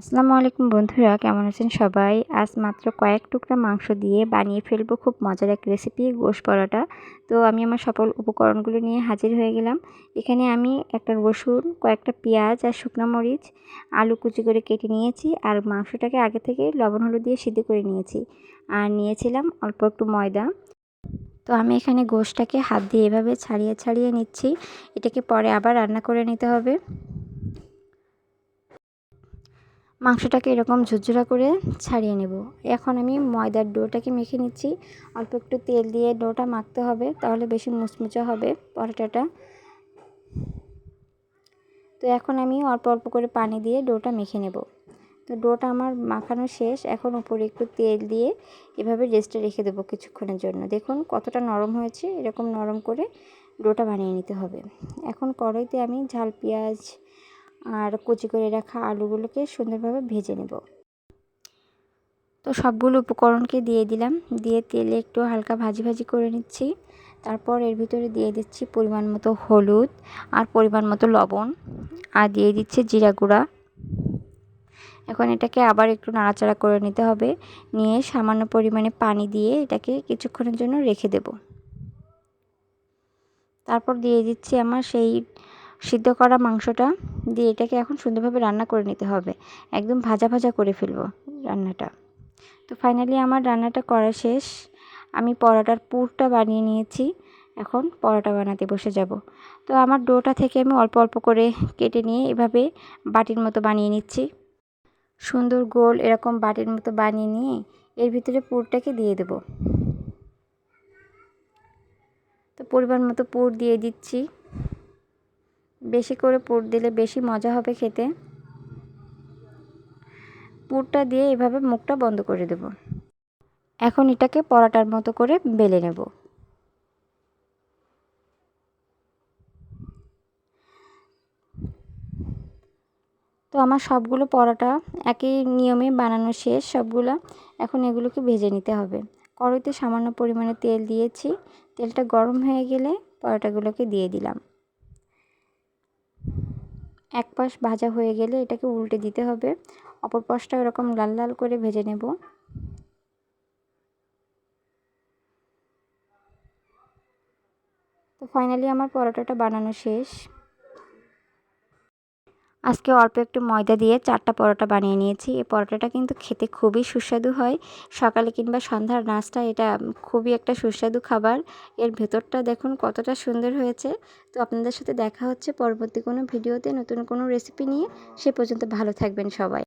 আসসালামু আলাইকুম বন্ধুরা, কেমন আছেন সবাই? আজ মাত্র কয়েক টুকরা মাংস দিয়ে বানিয়ে ফেলব খুব মজার এক রেসিপি গোশ পরোটা। তো আমি আমার সকল উপকরণগুলো নিয়ে হাজির হয়ে গেলাম। এখানে আমি একটা রসুন, কয়েকটা পেঁয়াজ আর শুকনো মরিচ, আলু কুচি করে কেটে নিয়েছি আর মাংসটাকে আগে থেকে লবণ হলুদ দিয়ে সিদ্ধ করে নিয়েছি আর নিয়েছিলাম অল্প একটু ময়দা। তো আমি এখানে গোশটাকে হাত দিয়ে এভাবে ছাড়িয়ে ছাড়িয়ে নিচ্ছি। এটাকে পরে আবার রান্না করে নিতে হবে। মাংসটাকে এরকম ঝুরঝুরা করে ছাড়িয়ে নেব। এখন আমি ময়দার ডোটাকে মেখে নিচ্ছি। অল্প একটু তেল দিয়ে ডোটা মাখতে হবে, তাহলে বেশি মুচমুচা হবে পরোটাটা। তো এখন আমি অল্প অল্প করে পানি দিয়ে ডোটা মেখে নেব। তো ডোটা আমার মাখানো শেষ। এখন উপরে একটু তেল দিয়ে এভাবে রেস্টে রেখে দেবো কিছুক্ষণের জন্য। দেখুন কতটা নরম হয়েছে। এরকম নরম করে ডোটা বানিয়ে নিতে হবে। এখন কড়াইতে আমি ঝাল, পেঁয়াজ আর কুচি করে রাখা আলুগুলোকে সুন্দরভাবে ভেজে নেব। তো সবগুলো উপকরণকে দিয়ে দিলাম। দিয়ে তেলে একটু হালকা ভাজি ভাজি করে নিচ্ছি। তারপর এর ভিতরে দিয়ে দিচ্ছি পরিমাণ মতো হলুদ আর পরিমাণ মতো লবণ। আর দিয়ে দিচ্ছে জিরা গুঁড়া। এখন এটাকে আবার একটু নাড়াচাড়া করে নিতে হবে। নিয়ে সামান্য পরিমাণে পানি দিয়ে এটাকে কিছুক্ষণের জন্য রেখে দেব। তারপর দিয়ে দিচ্ছি আমার সেই সিদ্ধ করা মাংসটা দিয়ে এটাকে এখন সুন্দরভাবে রান্না করে নিতে হবে। একদম ভাজা ভাজা করে ফেলব রান্নাটা। তো ফাইনালি আমার রান্নাটা করা শেষ। আমি পরোটার পুরটা বানিয়ে নিয়েছি। এখন পরোটা বানাতে বসে যাব। তো আমার ডোটা থেকে আমি অল্প অল্প করে কেটে নিয়ে এভাবে বাটির মতো বানিয়ে নিচ্ছি। সুন্দর গোল এরকম বাটির মতো বানিয়ে নিয়ে এর ভিতরে পুরটাকে দিয়ে দেব। তো পরিমাণ মতো পুর দিয়ে দিচ্ছি। বেশি করে পুর দিলে বেশি মজা হবে খেতে। পুরটা দিয়ে এভাবে মুখটা বন্ধ করে দেব। এখন এটাকে পরাটার মতো করে বেলে নেব। তো আমার সবগুলো পরোটা একই নিয়মে বানানো শেষ। সবগুলো এখন এগুলোকে ভেজে নিতে হবে। কড়াইতে সামান্য পরিমাণে তেল দিয়েছি। তেলটা গরম হয়ে গেলে পরোটাগুলোকে দিয়ে দিলাম। এক পাশ ভাজা হয়ে গেলে এটাকে উল্টে দিতে হবে। অপর পাশটা এরকম লাল লাল করে ভেজে নেব। তো ফাইনালি আমার পরোটাটা বানানো শেষ। আজকে অল্প একটু ময়দা দিয়ে চারটা পরোটা বানিয়ে নিয়েছি। এই পরোটাটা কিন্তু খেতে খুবই সুস্বাদু হয়। সকালে কিংবা সন্ধ্যার নাস্তা এটা খুবই একটা সুস্বাদু খাবার। এর ভেতরটা দেখুন কতটা সুন্দর হয়েছে। তো আপনাদের সাথে দেখা হচ্ছে পরবর্তী কোনো ভিডিওতে নতুন কোনো রেসিপি নিয়ে। সে পর্যন্ত ভালো থাকবেন সবাই।